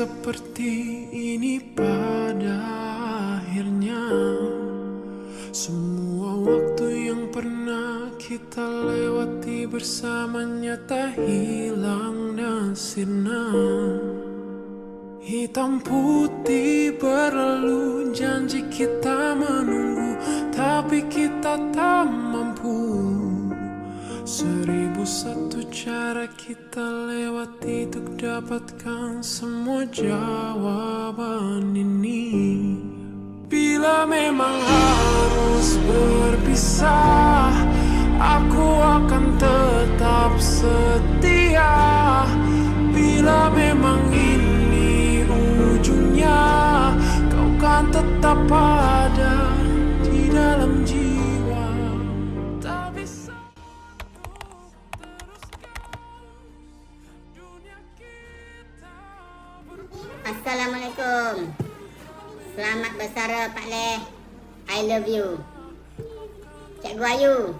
seperti ini pada akhirnya. Semua waktu yang pernah kita lewati bersamanya tak hilang dan sirna. Hitam putih berlalu janji kita menunggu Tapi kita tak mampu Seribu satu cara kita lewati Untuk dapatkan semua jawaban ini. Bila memang harus berpisah Aku akan tetap setia Assalamualaikum. Selamat bersara Pak Leh. I love you. Cikgu Ayu.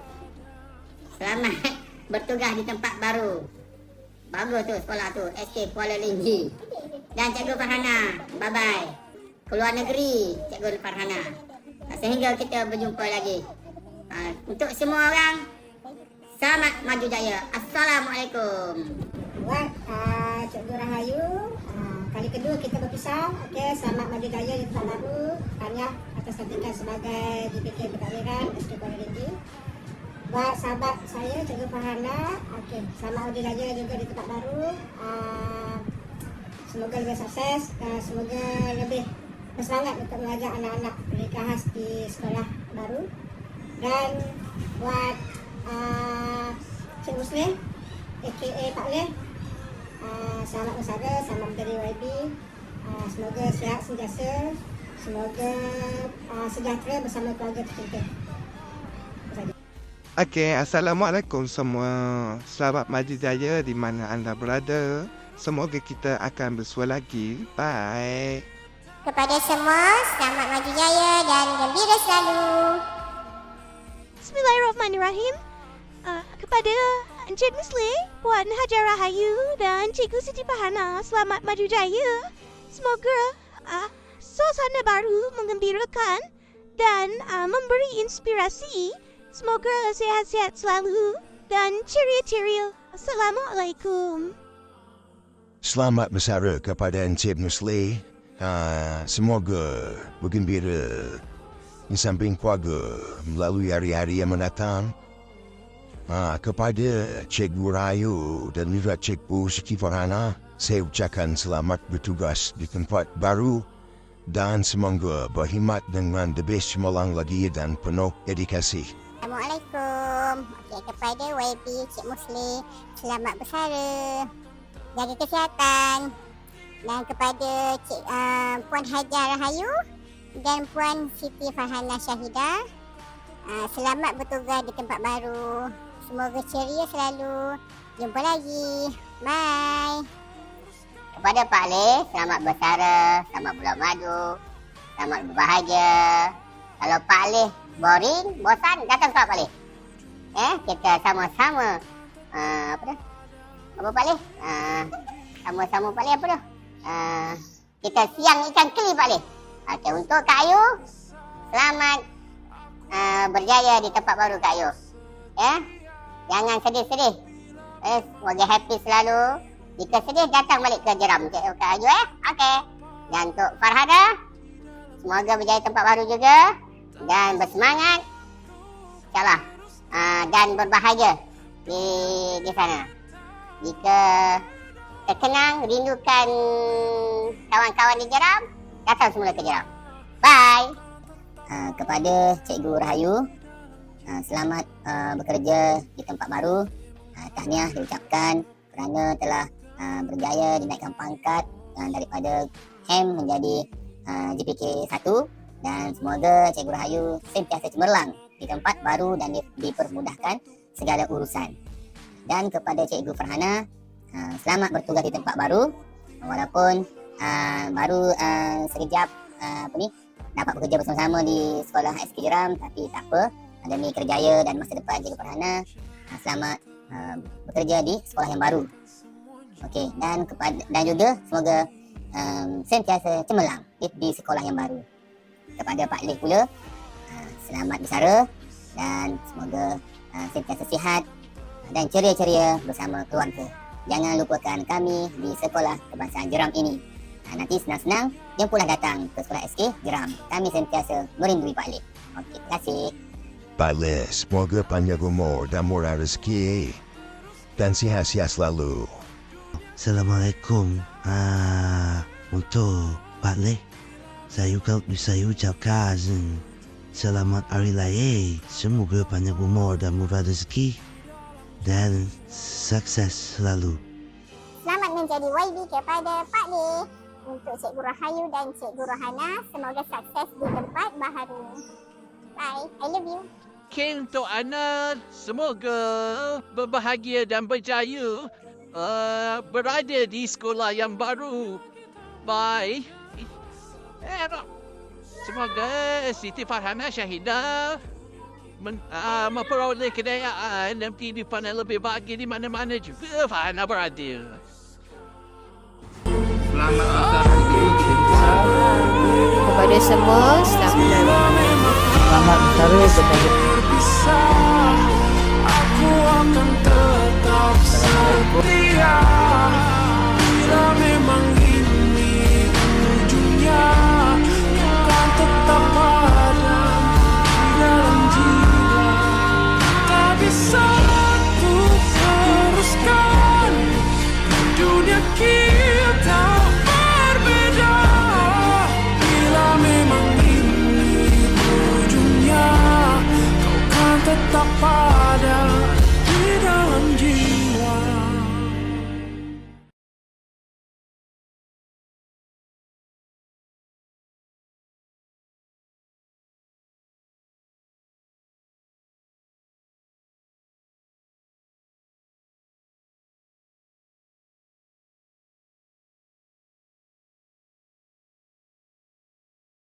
Selamat bertugas di tempat baru. Bagus tu sekolah tu. SK Kuala Linggi. Dan Cikgu Farhana. Bye bye. Keluar negeri Cikgu Farhana. Sehingga kita berjumpa lagi. Ah, Untuk semua orang. Selamat maju jaya. Assalamualaikum. Buat uh, Cikgu Rahayu uh, Kali kedua kita berpisah. Okey, selamat maju jaya di tempat baru Tahniah atas lantikan sebagai GPK Pentadbiran SK Tinggi Buat sahabat saya Cikgu Farhana. Okey, selamat maju jaya juga di tempat baru. Uh, Semoga lebih sukses dan semoga lebih bersemangat untuk mengajar anak-anak pendidikan khas di sekolah baru. Dan buat uh, Cik Muslim aka Pak Leh uh, Selamat bersara, selamat menjadi YB uh, Semoga sihat sentiasa Semoga uh, sejahtera bersama keluarga tercinta. Okey, Assalamualaikum semua. Selamat maju jaya di mana anda berada. Semoga kita akan bersua lagi. Bye. Kepada semua, selamat maju jaya dan gembira selalu. Bismillahirrahmanirrahim. Uh, kepada Encik Musli, Puan Hajar Rahayu dan Cikgu Siti Fahana, selamat maju jaya. Semoga uh, suasana baru mengembirakan dan uh, memberi inspirasi. Semoga sehat-sehat selalu dan ceria-ceria. Assalamualaikum. Selamat bersara kepada Encik Musli. Ha, semoga bergembira di samping keluarga melalui hari-hari yang mendatang. Ha, kepada Cikgu Rayu dan juga Cikgu Siti Farhana, saya ucapkan selamat bertugas di tempat baru dan semoga berkhidmat dengan lebih cemerlang lagi dan penuh dedikasi. Assalamualaikum. Okey, kepada YB Cik Musli, selamat bersara. Jaga kesihatan. Dan kepada Cik uh, Puan Hajar Rahayu dan Puan Siti Farhana Syahidah, uh, selamat bertugas di tempat baru. Semoga ceria selalu. Jumpa lagi. Bye. Kepada Pak Leh, selamat bersara, selamat bulan madu, selamat berbahagia. Kalau Pak Leh boring, bosan, datang sekolah Pak Leh. Eh, kita sama-sama uh, apa dah? Apa Pak Leh? Uh, sama-sama Pak Leh apa dah? Uh, kita siang ikan keli Pak Leh. Okey, untuk Kak Ayu, selamat uh, berjaya di tempat baru Kak Ayu. Ya, jangan sedih-sedih. Eh, semoga happy selalu. Jika sedih, datang balik ke jeram Cik Kak Ayu eh. Okey. Dan untuk Farhana, semoga berjaya tempat baru juga. Dan bersemangat. InsyaAllah. Uh, dan berbahagia di di sana. Jika terkenang, rindukan kawan-kawan di jeram, datang semula ke jeram. Bye. Uh, kepada Cikgu Rahayu, uh, selamat uh, bekerja di tempat baru. Uh, tahniah diucapkan kerana telah uh, berjaya dinaikkan pangkat uh, daripada HEM menjadi uh, GPK 1 dan semoga Cikgu Rahayu sentiasa cemerlang di tempat baru dan di, dipermudahkan segala urusan. Dan kepada Cikgu Farhana, uh, selamat bertugas di tempat baru walaupun uh, baru uh, sekejap uh, apa ni dapat bekerja bersama-sama di sekolah SK Jeram tapi tak apa demi kerjaya dan masa depan Cikgu Farhana uh, selamat uh, bekerja di sekolah yang baru. Okey dan kepada dan juga semoga um, sentiasa cemerlang di, di sekolah yang baru. Kepada Pak Leh pula, uh, selamat bersara dan semoga uh, sentiasa sihat dan ceria-ceria bersama keluarga. Jangan lupakan kami di sekolah kebangsaan Jeram ini. Uh, nanti senang-senang jemputlah datang ke sekolah SK Jeram. Kami sentiasa merindui Pak Leh. Okey, terima kasih. Pak Le, semoga panjang umur dan murah rezeki. Dan sihat-sihat selalu. Assalamualaikum. Ah, untuk Pak Leh, saya ucap, saya ucapkan selamat hari raya. Semoga panjang umur dan murah rezeki dan sukses selalu. Selamat menjadi YB kepada Pak Leh. Untuk Cikgu Rahayu dan Cikgu Rohana, semoga sukses di tempat baharu. Bye. I love you. Okey untuk Ana, semoga berbahagia dan berjaya uh, berada di sekolah yang baru. Bye. Eh. Semoga Siti Farhana Syahidah men, uh, memperoleh kedayaan dan kehidupan yang lebih bahagia di mana-mana juga Farhana berada. Selamat bersara kepada semua selamat Selamat bersara kepada